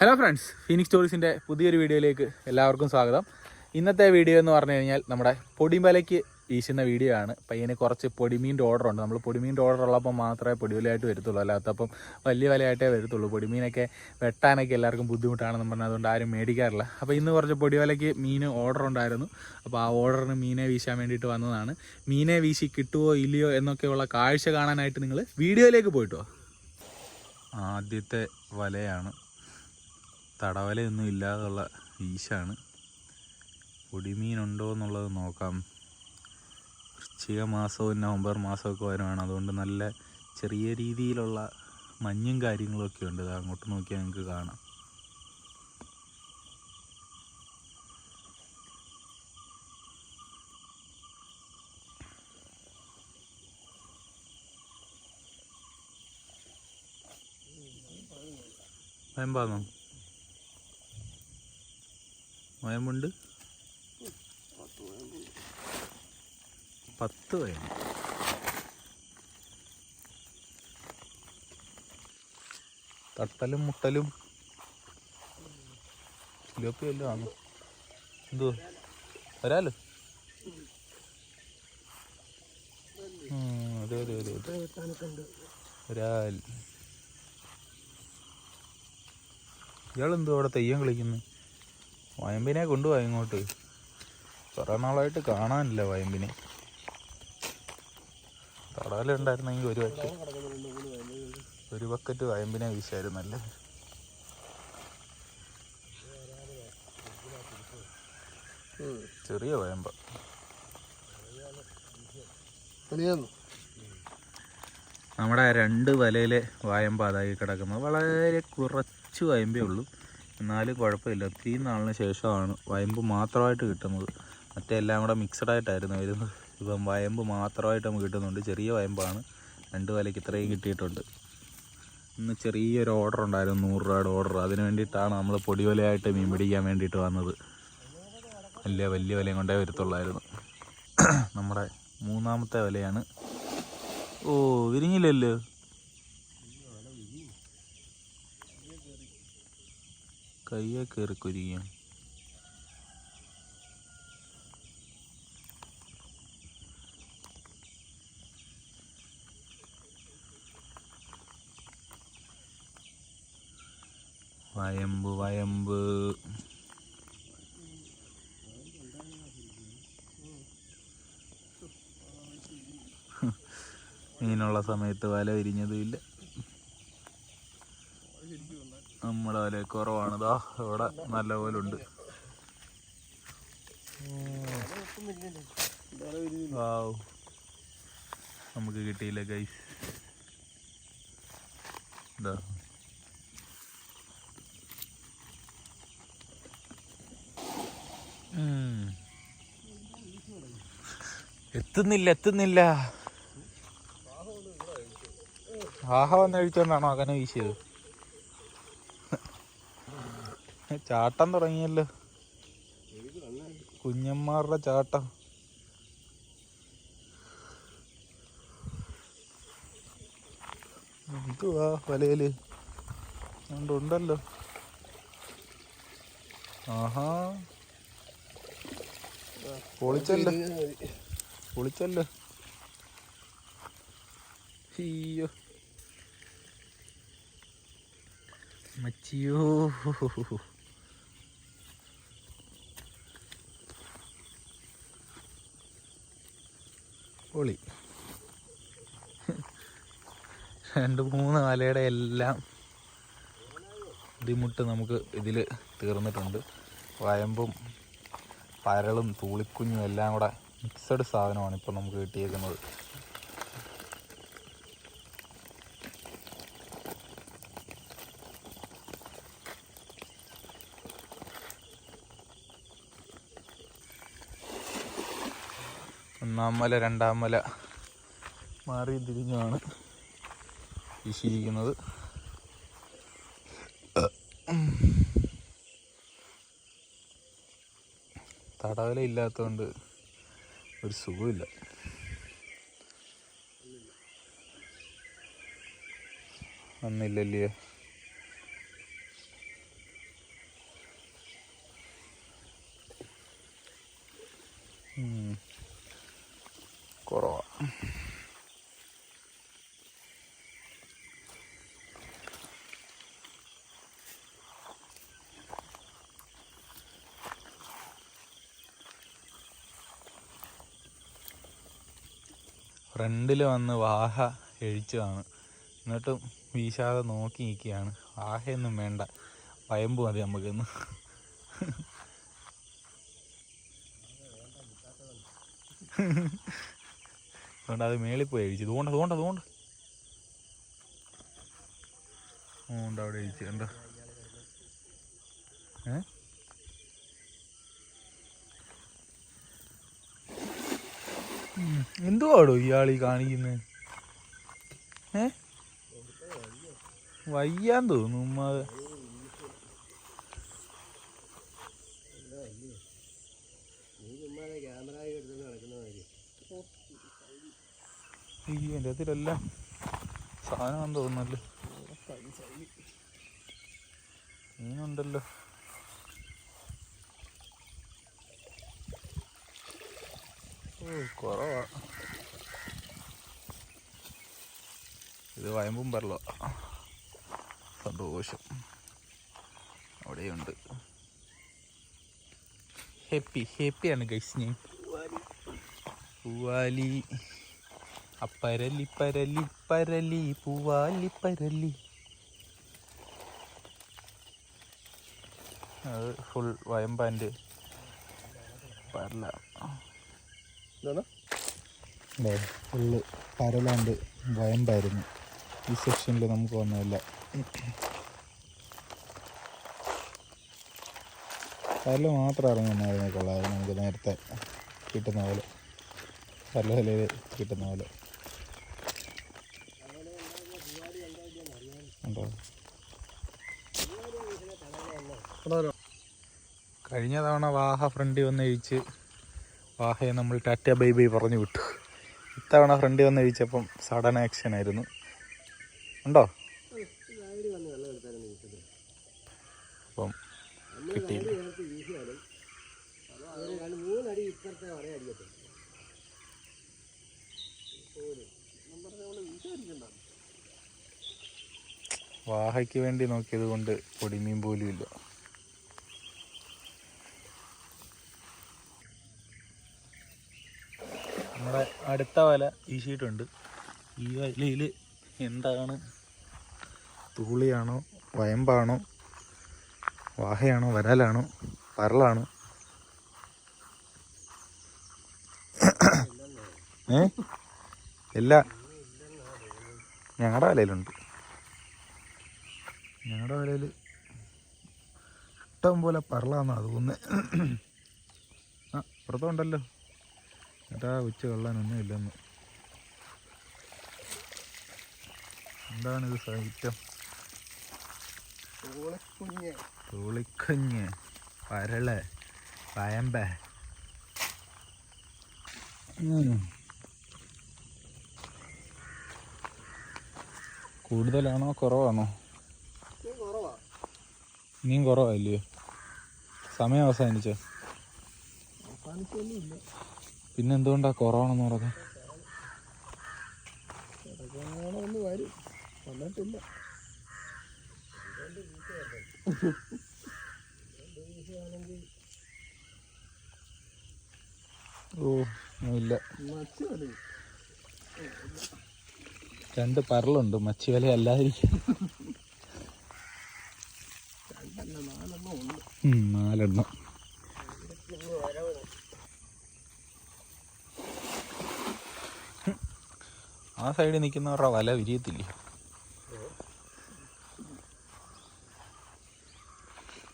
Hello friends Phoenix സ്റ്റോറീസിന്റെ പുതിയൊരു വീഡിയോയിലേക്ക് എല്ലാവർക്കും സ്വാഗതം. ഇന്നത്തെ വീഡിയോ എന്ന് പറഞ്ഞു കഴിഞ്ഞാൽ നമ്മുടെ പൊടിമലയ്ക്ക് വീശുന്ന വീഡിയോ ആണ്. പയ്യന് കുറച്ച് പൊടിമീന്റെ ഓർഡർ ഉണ്ട്. നമ്മൾ പൊടിമീന്റെ ഓർഡർ ഉള്ളപ്പോൾ മാത്രമേ പൊടിവലയായിട്ട് വരത്തുള്ളൂ. അല്ലാത്തപ്പം വലിയ വലയായിട്ടേ വരത്തുള്ളൂ. പൊടിമീനൊക്കെ വെട്ടാനൊക്കെ എല്ലാവർക്കും ബുദ്ധിമുട്ടാണെന്ന് പറഞ്ഞാൽ അതുകൊണ്ട് ആരും മേടിക്കാറില്ല. അപ്പോൾ ഇന്ന് കുറച്ച് പൊടിവലയ്ക്ക് മീൻ ഓർഡർ ഉണ്ടായിരുന്നു. അപ്പോൾ ആ ഓർഡറിന് മീനെ വീശാൻ വേണ്ടിയിട്ട് വന്നതാണ്. മീനെ വീശി കിട്ടുമോ ഇല്ലയോ എന്നൊക്കെയുള്ള കാഴ്ച കാണാനായിട്ട് നിങ്ങൾ വീഡിയോയിലേക്ക് പോയിട്ടോ ആദ്യത്തെ വലയാണ് തടവലയൊന്നും ഇല്ലാതുള്ള വീശാണ് പൊടിമീനുണ്ടോ എന്നുള്ളത് നോക്കാം. വൃശ്ചിക മാസവും നവംബർ മാസമൊക്കെ വരുവാണ്. അതുകൊണ്ട് നല്ല ചെറിയ രീതിയിലുള്ള മഞ്ഞും കാര്യങ്ങളൊക്കെ ഉണ്ട്. ഇത് അങ്ങോട്ട് നോക്കിയാൽ നിങ്ങൾക്ക് കാണാം. വയമ്പാന്നോ വയമ്പുണ്ട് പത്ത് വയം തട്ടലും മുട്ടലും ചിലോപ്പി ആണ്? എന്തോ? വരാലോ? അതെ അതെ അതെ അതെ. വരാൽ. ഇയാളെന്തോ അവിടെ തെയ്യം കളിക്കുന്നു? വയമ്പിനെ കൊണ്ടുപോയി ഇങ്ങോട്ട്. കുറേ നാളായിട്ട് കാണാനില്ല വയമ്പിനെ. തടവലുണ്ടായിരുന്നെങ്കിൽ ഒരു ബക്കറ്റ് ഒരു ബക്കറ്റ് വയമ്പിനെ വീശായിരുന്നല്ലേ? ചെറിയ വയമ്പ. നമ്മുടെ രണ്ട് വലയിലെ വായമ്പ അതായി കിടക്കുന്നത്. വളരെ കുറച്ച് വയമ്പേ ഉള്ളൂ. എന്നാലും കുഴപ്പമില്ല. ഒത്തിരി നാളിന് ശേഷമാണ് വയമ്പ് മാത്രമായിട്ട് കിട്ടുന്നത്. മറ്റേ എല്ലാം കൂടെ മിക്സഡ് ആയിട്ടായിരുന്നു വരുന്നത്. ഇപ്പം വയമ്പ് മാത്രമായിട്ട് നമുക്ക് കിട്ടുന്നുണ്ട്. ചെറിയ വയമ്പാണ്. രണ്ട് വലയ്ക്ക് ഇത്രയും കിട്ടിയിട്ടുണ്ട്. ഇന്ന് ചെറിയൊരു ഓർഡർ ഉണ്ടായിരുന്നു. നൂറ് രൂപയുടെ ഓർഡർ അതിന് വേണ്ടിയിട്ടാണ് നമ്മൾ പൊടിവലയായിട്ട് മീൻ പിടിക്കാൻ വേണ്ടിയിട്ട് വന്നത്. വലിയ വലിയ വിലയും കൊണ്ടേ വരത്തുള്ളായിരുന്നു. നമ്മുടെ മൂന്നാമത്തെ വിലയാണ്. ഓ വിരിഞ്ഞില്ലല്ലോ. കയ്യെ കയറി കുരിയും വയമ്പ് വയമ്പ്. മീനുള്ള സമയത്ത് വല വിരിഞ്ഞതും ഇല്ല നമ്മുടെ വില കുറവാണ്. ദാ ഇവിടെ നല്ല പോലെ ഉണ്ട് നമുക്ക് കിട്ടിയില്ല ഗൈസ്. എത്തുന്നില്ല എത്തുന്നില്ല. ആഹ വന്ന് കഴിച്ചോണ്ടാണോ അങ്ങനെ വീശിയത്? ചാട്ടം തുടങ്ങിയല്ലോ. കുഞ്ഞന്മാരുടെ ചാട്ടം. എന്തുവാ വലയിൽ? ഉണ്ട് ഉണ്ടല്ലോ. ആഹാ. പൊളിച്ചല്ലോ. പൊളിച്ചല്ലോ. അയ്യോ. മച്ചിയോ. പൊളി. രണ്ട് മൂന്ന് വലയുടെ എല്ലാം ബുദ്ധിമുട്ട് നമുക്ക് ഇതിൽ തീർന്നിട്ടുണ്ട്. വയമ്പും പരളും തൂളിക്കുഞ്ഞും എല്ലാം കൂടെ മിക്സഡ് സാധനമാണ് ഇപ്പോൾ നമുക്ക് കിട്ടിയേക്കുന്നത് ഒന്നാം മല രണ്ടാം മല മാറി തിരിഞ്ഞാണ് വീശിയിരിക്കുന്നത് തടവല ഇല്ലാത്തതുകൊണ്ട് ഒരു സുഖമില്ല. വന്നില്ലല്ലേ ഉം. കുറവാ ഫ്രണ്ടിൽ വന്ന് വാഹ എഴിച്ചതാണ്. എന്നിട്ടും വീശാതെ നോക്കി നിൽക്കുകയാണ്. വാഹയൊന്നും വേണ്ട. വയമ്പ് മതി നമുക്കിന്ന്. അതുകൊണ്ട് അത് മേളിൽ പോയി അഴിച്ചു അതുകൊണ്ട് അതുകൊണ്ട് അതുകൊണ്ട് ഉണ്ട് അവിടെ അഴിച്ചു കണ്ടോ? ഏ? എന്തുവാടോ ഇയാൾ ഈ കാണിക്കുന്നത് ഏ? വയ്യാൻ തോന്നുന്നു ഉമ്മ അയ്യോ എന്റെ അതിലെല്ലാം സാധനം തോന്നുന്നല്ലോ മീനുണ്ടല്ലോ. കുറവാ. ഇത് വയമ്പും പറലോ സന്തോഷം. അവിടെയുണ്ട്. ഹാപ്പി ഹാപ്പിയാണ് ഗൈസ് ഞാൻ പൂവാലി. അപ്പരലി പരലി പരലി പൂവാലി പരലി. അത് ഫുൾ വയമ്പാന്റെ പരല. ഫുള്ള് പരലാണ്ട് വയമ്പായിരുന്നു ഈ സെക്ഷനിൽ നമുക്ക് വന്നതല്ല. പരൽ മാത്രം ഇറങ്ങുന്നതിനെ കൊള്ളായിരുന്നു നമുക്ക് നേരത്തെ കിട്ടുന്ന പോലെ. പല വിലയിൽ കിട്ടുന്ന പോലെ. ഉണ്ടോ? കഴിഞ്ഞ തവണ വാഹ ഫ്രണ്ടി വന്ന് കഴിച്ച് വാഹയെ നമ്മൾ ടാറ്റ ബൈ ബൈ പറഞ്ഞു വിട്ടു. ഇത്തവണ ഫ്രണ്ട് വന്ന് കഴിച്ചപ്പം സഡൻ ആക്ഷൻ ആയിരുന്നു. ഉണ്ടോ? അപ്പം കിട്ടിയില്ല. വാഹയ്ക്ക് വേണ്ടി നോക്കിയത് കൊണ്ട് പൊടിമീൻ പോലും ഇല്ല. നമ്മുടെ അടുത്ത വല വീശിയിട്ടുണ്ട്. ഈ വലയിൽ എന്താണ്? തൂളിയാണോ വയമ്പാണോ വാഹയാണോ വരാലാണോ പരളാണോ ഏ? ഇല്ല ഞങ്ങളുടെ വലയിലുണ്ട്. ഞങ്ങളുടെ വലയിൽ ഇഷ്ടം പോലെ പറളാന്നാ തോന്നുന്നത് ആ പുറത്തുണ്ടല്ലോ. എന്നിട്ടാ ഉച്ച കൊള്ളാനൊന്നും ഇല്ലെന്ന്. എന്താണിത് സാഹിത്യം കുഞ്ഞ് തുളിക്കഞ്ഞ്. പരൾ പയമ്പ കൂടുതലാണോ കുറവാണോ? കുറവാ. ഇനിയും കുറവല്ലയോ സമയം അവസാനിച്ചോ? അവസാനിക്കൊന്നുമില്ല പിന്നെ എന്തുകൊണ്ടാ എന്ന് പറഞ്ഞത്? ഒന്ന് വരും ഓ ഇല്ല. രണ്ട് പരലുണ്ട് മച്ചി വില അല്ലാതിരിക്കും നാലെണ്ണം ഉണ്ട് ഉം, നാലെണ്ണം ആ സൈഡിൽ നിൽക്കുന്നവരുടെ വല വിരിയത്തില്ല?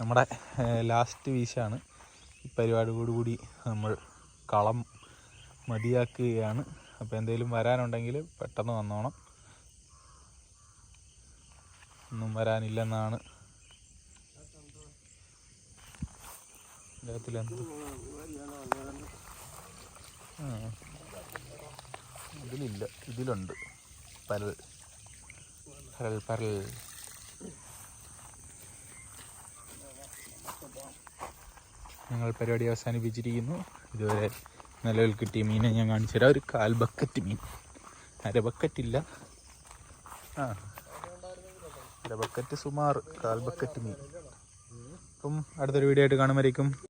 നമ്മുടെ ലാസ്റ്റ് വീശാണ്. ഈ പരിപാടിയോടുകൂടി നമ്മൾ കളം മതിയാക്കുകയാണ്. അപ്പോൾ എന്തെങ്കിലും വരാനുണ്ടെങ്കിൽ പെട്ടെന്ന് വന്നോണം. ഒന്നും വരാനില്ലെന്നാണ്. ഇതിനകത്തിലെന്ത്? ആ. ഇതിലില്ല ഇതിലുണ്ട്. പരൽ പരൽ പരൽ. ഞങ്ങൾ പരിപാടി അവസാനിപ്പിച്ചിരിക്കുന്നു. ഇതുവരെ നിലവിൽ കിട്ടിയ മീനെ ഞാൻ കാണിച്ചു തരാം. ഒരു കാൽ ബക്കറ്റ് മീൻ. അര ബക്കറ്റ് ഇല്ല ആ. അര ബക്കറ്റ് സുമാർ കാൽ ബക്കറ്റ് മീൻ. അപ്പം അടുത്തൊരു വീഡിയോ ആയിട്ട് കാണുമായിരിക്കും